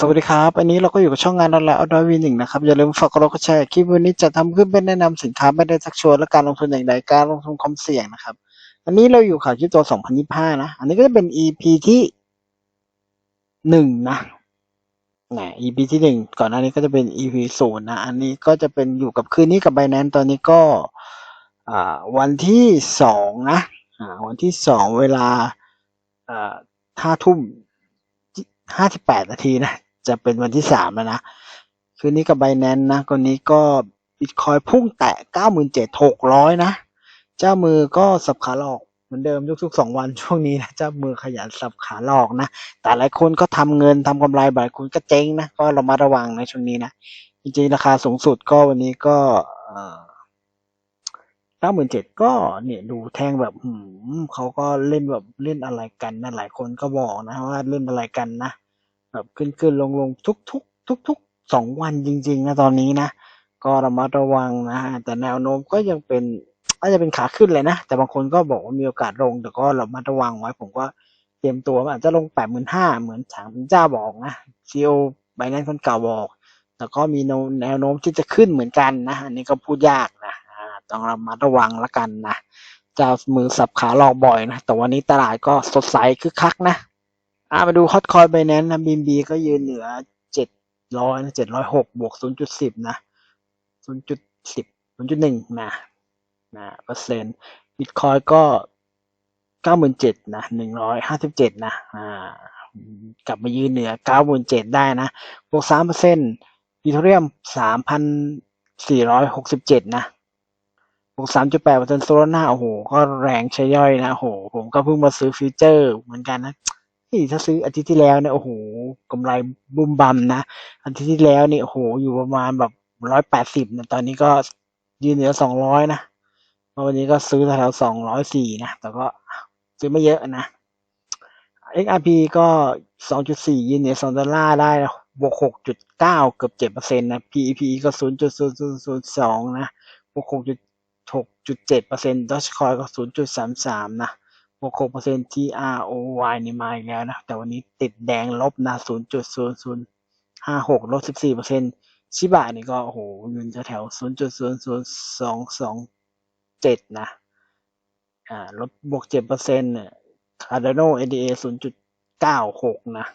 สวัสดีครับ อันนี้เราก็อยู่กับช่องงานออนไลน์ออนไลน์วีหนึ่งนะครับ อย่าลืมฝากกดไลค์กดแชร์คลิปวันนี้จะทำขึ้นเป็นแนะนำสินค้าไม่ได้ชักชวนและการลงทุนอย่างใดการลงทุนความเสี่ยงนะครับ อันนี้เราอยู่ข่าวคริปโต2025 นะ อันนี้ก็จะเป็น EP ที่หนึ่งนะนะ EP ที่หนึ่งก่อนหน้านี้ก็จะเป็น EP ศูนย์นะ อันนี้ก็จะเป็นอยู่กับคืนนี้กับ Binance ตอนนี้ก็อ่าวันที่สองนะอ่าวันที่สองเวลาอ่าห้าทุ่มห้าสิบแปดนาทีนะ จะเป็นวันที่สามแล้วนะ คืนนี้กับ Binance นะคนนี้ก็บิตคอยพุ่งแตะเก้าหมื่นเจ็ดหกร้อยนะ เจ้ามือก็สับขาหลอกเหมือนเดิมทุกๆสองวันช่วงนี้นะเจ้ามือขยันสับขาหลอกนะ แต่หลายคนก็ทำเงินทำกำไรหลายคนก็เจ๊งนะ ก็เรามาระวังในช่วงนี้นะ จริงๆราคาสูงสุดก็วันนี้ก็เอ่อเก้าหมื่นเจ็ดก็เนี่ยดูแทงแบบเขาก็เล่นแบบเล่นอะไรกันนะหลายคนก็บอกนะว่าเล่นอะไรกันนะ แบบขึ้นขึ้นลงลงทุกทุกทุกทุกๆสองวันจริง ๆ นะตอนนี้นะ ก็ระมัดระวังนะแต่แนวโน้มก็ยังเป็นอาจจะเป็นขาขึ้นเลยนะ แต่บางคนก็บอกว่ามีโอกาสลง แต่ก็ระมัดระวังไว้ ผมก็เตรียมตัวอาจจะลงแปดหมื่นห้าเหมือนฉางพินเจ้าบอกนะซีโอไบแนนคนเก่าบอกแต่ก็มีแนวโน้มที่จะขึ้นเหมือนกันนะ อันนี้ก็พูดยากนะต้องระมัดระวังละกันนะ เจ้ามือสับขาหลอกบ่อยนะ แต่วันนี้ตลาดก็สดใสคึกคักนะ อ่ามาดูฮอตคอยไบแนนนะบีมบีก็ยืนเหนือเจ็ดร้อยนะเจ็ดร้อยหกบวกศูนย์จุดสิบนะศูนย์จุดสิบศูนย์จุดหนึ่งนะนะเปอร์เซ็นต์บิตคอยก็เก้าหมื่นเจ็ดนะหนึ่งร้อยห้าสิบเจ็ดนะอ่ากลับมายืนเหนือเก้าหมื่นเจ็ดได้นะบวกสามเปอร์เซ็นต์อีเทเรียมสามพันสี่ร้อยหกสิบเจ็ดนะบวกสามจุดแปดเปอร์เซ็นต์โซลาร่าโอ้โห ก็แรงใช้ย่อยนะโอ้โห ผมก็เพิ่งมาซื้อฟิวเจอร์เหมือนกันนะ นี่ถ้าซื้ออาทิตย์ที่แล้วเนี่ยโอ้โหกำไรบุมบัมนะอาทิตย์ที่แล้วเนี่ยโอ้โหอยู่ประมาณแบบร้อยแปดสิบนะตอนนี้ก็ยืนเหนือสองร้อยนะวันนี้ก็ซื้อแถวสองร้อยสี่นะ แต่ก็ซื้อไม่เยอะนะ XRP ก็สองจุดสี่ยืนเหนือสองดอลลาร์ได้นะบวกหกจุดเก้าเกือบเจ็ดเปอร์เซ็นต์นะ PEP ก็ศูนย์จุดศูนย์ศูนย์ศูนย์สองนะบวกหกจุดหกจุดเจ็ดเปอร์เซ็นต์ดอชคอยก็ศูนย์จุดสามสามนะ บวกหกเปอร์เซ็นต์ TROY นี่มาอีกแล้วนะ แต่วันนี้ติดแดงลบนะศูนย์จุดศูนย์ศูนย์ห้าหกลบสิบสี่เปอร์เซ็นต์ชิบะนี่ก็โอ้โหยืนแถวศูนย์จุดศูนย์ศูนย์สองสองเจ็ดนะ อ่า ลบบวกเจ็ดเปอร์เซ็นต์เนี่ย Cardano ADA ศูนย์จุดเก้าหกนะ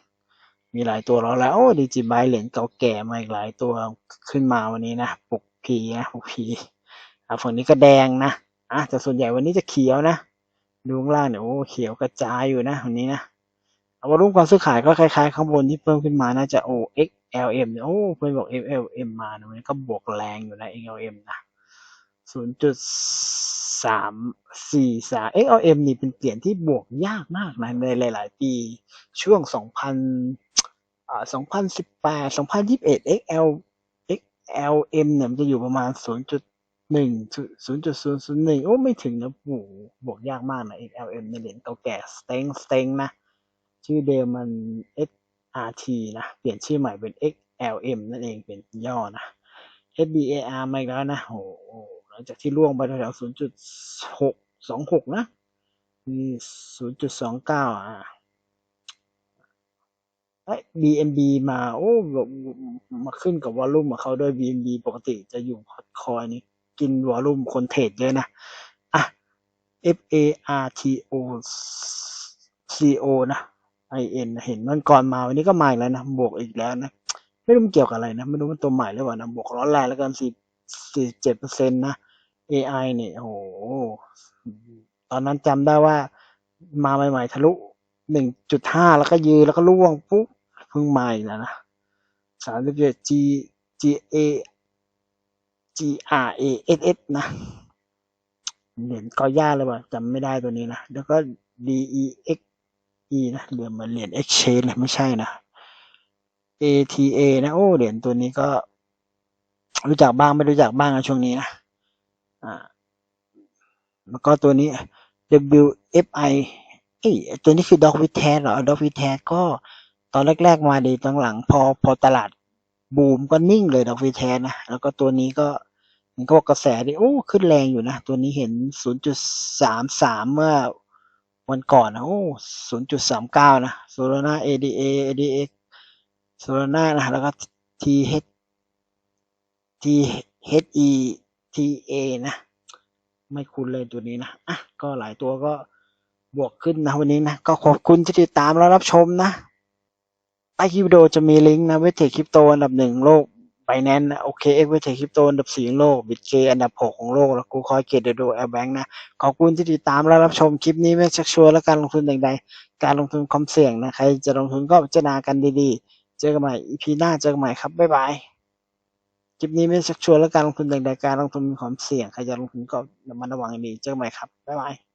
มีหลายตัวแล้วแล้ว โอ้ดีจีบายเหรียญเก่าแก่มาอีกหลายตัวขึ้นมาวันนี้นะ ปกพีนะ ปกพี อ่าฝั่งนี้ก็แดงนะ อะแต่ส่วนใหญ่วันนี้จะเขียวนะ ดูข้างล่างเนี่ยโอ้เขียวกระจายอยู่นะวันนี้นะเอาวอลุ่มความซื้อขายก็คล้ายๆข้างบนที่เพิ่มขึ้นมาน่าจะโอ้ XLM เนี่ยโอ้เพื่อนบอก XLM มานะวันนี้ก็บวกแรงอยู่นะ XLM นะศูนย์จุดสามสี่สาม XLM นี่เป็นเหรียญที่บวกยากมากนะในหลาย ๆ ปีช่วงสองพันอ่าสองพันสิบแปดสองพันยิบเอ็ด XL XLM เนี่ยมันจะอยู่ประมาณศูนย์จุด หนึ่งศูนย์จุดศูนย์ศูนย์หนึ่งโอ้ไม่ถึงนะโอ้บวกยากมากนะ XLM ในเหรียญเก่าแก่สเต็งสเต็งนะ ชื่อเดิมมัน SRT นะ เปลี่ยนชื่อใหม่เป็น XLM นั่นเองเป็นย่อนะ SBAR มาอีกแล้วนะโอ้หลังจากที่ล่วงไปแถวศูนย์จุดหกสองหกนะนี่ศูนย์จุดสองเก้าอะไอ้ BNB มา โอ้มาขึ้นกับวอลลุ่มของเขาด้วย BNB ปกติจะอยู่ฮอตคอยนี่ กินวอลุ่มคนเทรดเยอะนะ อะ F A R T O C O นะ I N เห็นมันก่อนมาวันนี้ก็มาอีกแล้วนะ บวกอีกแล้วนะ ไม่รู้มันเกี่ยวกับอะไรนะ ไม่รู้มันตัวใหม่หรือเปล่านะ บวกร้อนแรงแล้วกันสี่สี่เจ็ดเปอร์เซ็นต์นะ A I เนี่ยโอ้โห ตอนนั้นจำได้ว่ามาใหม่ๆทะลุหนึ่งจุดห้าแล้วก็ยืนแล้วก็ล่วงปุ๊บเพิ่งมาอีกแล้วนะสามสิบเจ็ด G G A G R A S S นะเหรียญกอย่าเลยว่ะจำไม่ได้ตัวนี้นะ แล้วก็ D E X E นะเหรียญเหมือนเหรียญ Exchange เลยไม่ใช่นะ A T A นะโอ้เหรียญตัวนี้ก็ รู้จักบ้างไม่รู้จักบ้างนะช่วงนี้นะอ่าแล้วก็ตัวนี้ W F I เอ้ยตัวนี้คือดอกวิแทสเหรอดอกวิแทสก็ตอนแรก ๆ มาดีตอนหลังพอพอตลาด บูมก็นิ่งเลยดอกวิแทสนะแล้วก็ตัวนี้ก็มันก็กระแสดีโอ้ขึ้นแรงอยู่นะ ตัวนี้เห็น 0.33 เมื่อวันก่อนนะโอ้ 0.39 นะ Solana ADA ADX โซลาร่านะแล้วก็ T H T H E T A นะ ไม่คุ้นเลยตัวนี้นะอะก็หลายตัวก็บวกขึ้นนะวันนี้นะ ก็ขอบคุณที่ติดตามและรับชมนะ ใต้คลิปวิดีโอจะมีลิงก์นะเวทเทคคริปโตอันดับหนึ่งโลกไบแนนนะโอเคเอ็กเวทเทคคริปโตอันดับสี่ของโลกบิตเคอันดับหกของโลก แล้วกูคอยเกตเดโดแอลแบงค์นะ ขอบคุณที่ติดตามและรับชมคลิปนี้ไม่ชักชวนและการลงทุนใดๆการลงทุนความเสี่ยงนะ ใครจะลงทุนก็พิจารณากันดีๆ เจอกันใหม่ EP หน้าเจอกันใหม่ครับ บ๊ายบาย คลิปนี้ไม่ชักชวนและการลงทุนใดๆการลงทุนมีความเสี่ยงใครจะลงทุนก็ระมัดระวังให้ดีเจอกันใหม่ครับบ๊ายบาย